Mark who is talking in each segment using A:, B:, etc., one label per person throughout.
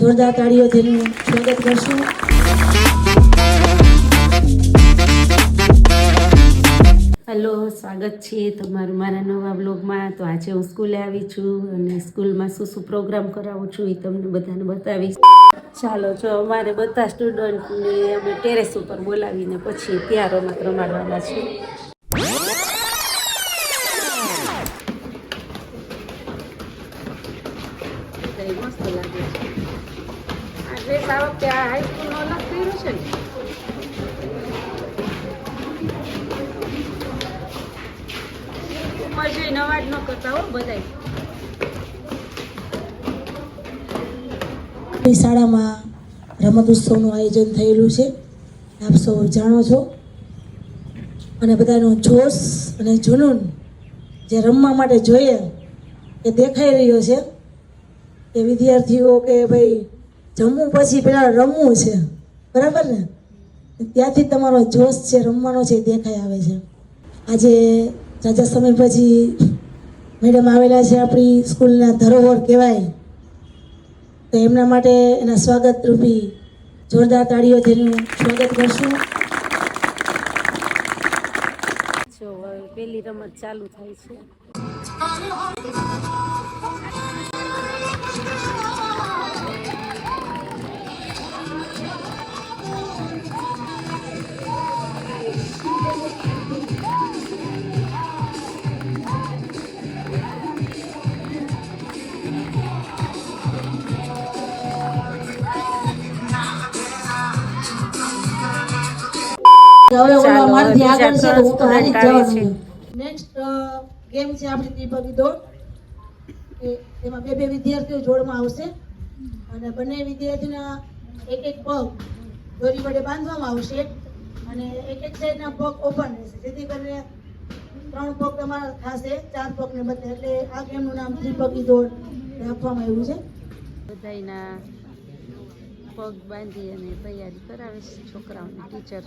A: જોરદાર તાળીઓ તેનું સ્વાગત કરશું.
B: હેલો, સ્વાગત છે તમારું મારા નવા બ્લોગમાં તો આજે હું સ્કૂલે આવી છું અને સ્કૂલમાં શું શું પ્રોગ્રામ કરાવું છું એ તમને બધાને બતાવીશ. ચાલો, જો અમારે બધા સ્ટુડન્ટને અમે ટેરેસ ઉપર બોલાવીને પછી ત્યાં રમત રમાડવાના છું. મસ્ત લાગે છે. ડ્રેસ આ વખતે હાઈસ્કૂલનો અલગ પહેર્યું છે ને?
A: શાળામાં રમત ઉત્સવનું આયોજન થયેલું છે. આપ સૌ જાણો છો. અને બધાનો જોશ અને જુનૂન જે રમવા માટે જોઈએ એ દેખાઈ રહ્યો છે. કે વિદ્યાર્થીઓ કે ભાઈ જમવું પછી પેલા રમવું છે. બરાબર ને? ત્યાંથી તમારો જોશ છે રમવાનો છે એ દેખાઈ આવે છે. આજે રાજા સમય પછી મેડમ આવેલા છે આપણી સ્કૂલના ધરોહર કહેવાય. તો એમના માટે એના સ્વાગત રૂપી જોરદાર તાળીઓ તેનું સ્વાગત કરશું.
B: જો હવે પહેલી રમત ચાલુ થાય છે.
A: નેક્સ્ટ ગેમ છે આપણી ત્રિપક્ષી દોડ. એમાં બે બે વિદ્યાર્થીઓ જોડમાં આવશે. અને બંને વિદ્યાર્થીના એક એક પગ દોરી વડે બાંધવામાં આવશે. અને એક એક સાઈડના પગ ઓપન રહેશે જેથી કરીને ત્રણ પગ તમારા થશે ચાર પગને બદલે એટલે આ ગેમનું નામ ત્રિપગી દોડ રાખવામાં આવ્યું છે.
B: બધાયના પગ બાંધી અને તૈયારી કરાવે છે છોકરાઓને ટીચર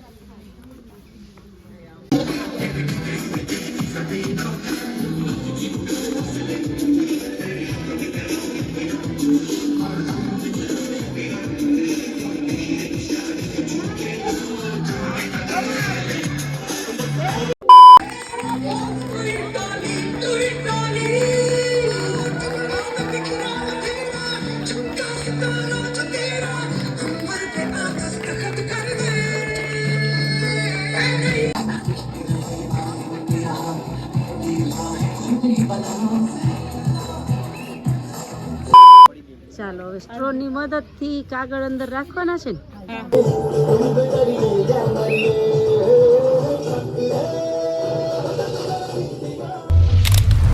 B: ચાલો હવે મદદ મદદથી કાગળ અંદર રાખવાના છે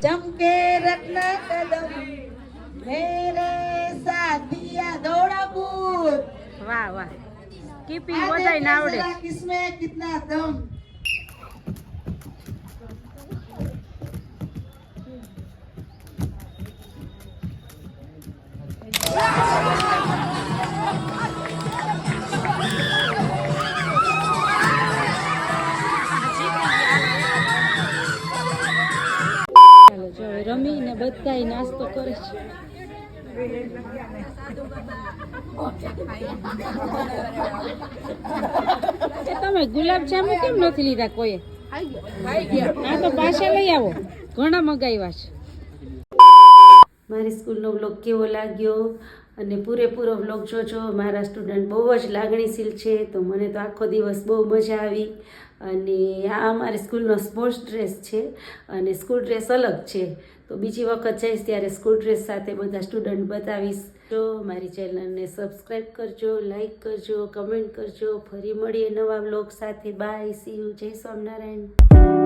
A: ચમકે રત્ન કદમ મેરે સાધિયા દોડાપુર.
B: વાહ વાહ. કીપિંગ બધાય ને આવડે.
A: કિસમે કિતના દમ
B: બધાય નાસ્તો કરે છે. તમે ગુલાબ જાંબુ કેમ નથી લીધા કોઈએ? આ તો પાછા લઈ આવો. ઘણા મગાવ્યા છે. મારી સ્કૂલનો બ્લોગ કેવો લાગ્યો? અને પૂરેપૂરો બ્લોગ જોજો. મારા સ્ટુડન્ટ બહુ જ લાગણીશીલ છે, તો મને તો આખો દિવસ બહુ મજા આવી. અને આ અમારી સ્કૂલનો સ્પોર્ટ્સ ડ્રેસ છે અને સ્કૂલ ડ્રેસ અલગ છે. તો બીજી વખત જઈશ ત્યારે સ્કૂલ ડ્રેસ સાથે બધા સ્ટુડન્ટ બતાવીશ. જો મારી ચેનલને સબસ્ક્રાઈબ કરજો લાઈક કરજો કમેન્ટ કરજો. ફરી મળીએ નવા બ્લોગ સાથે. બાય સી યુ જય સ્વામિનારાયણ.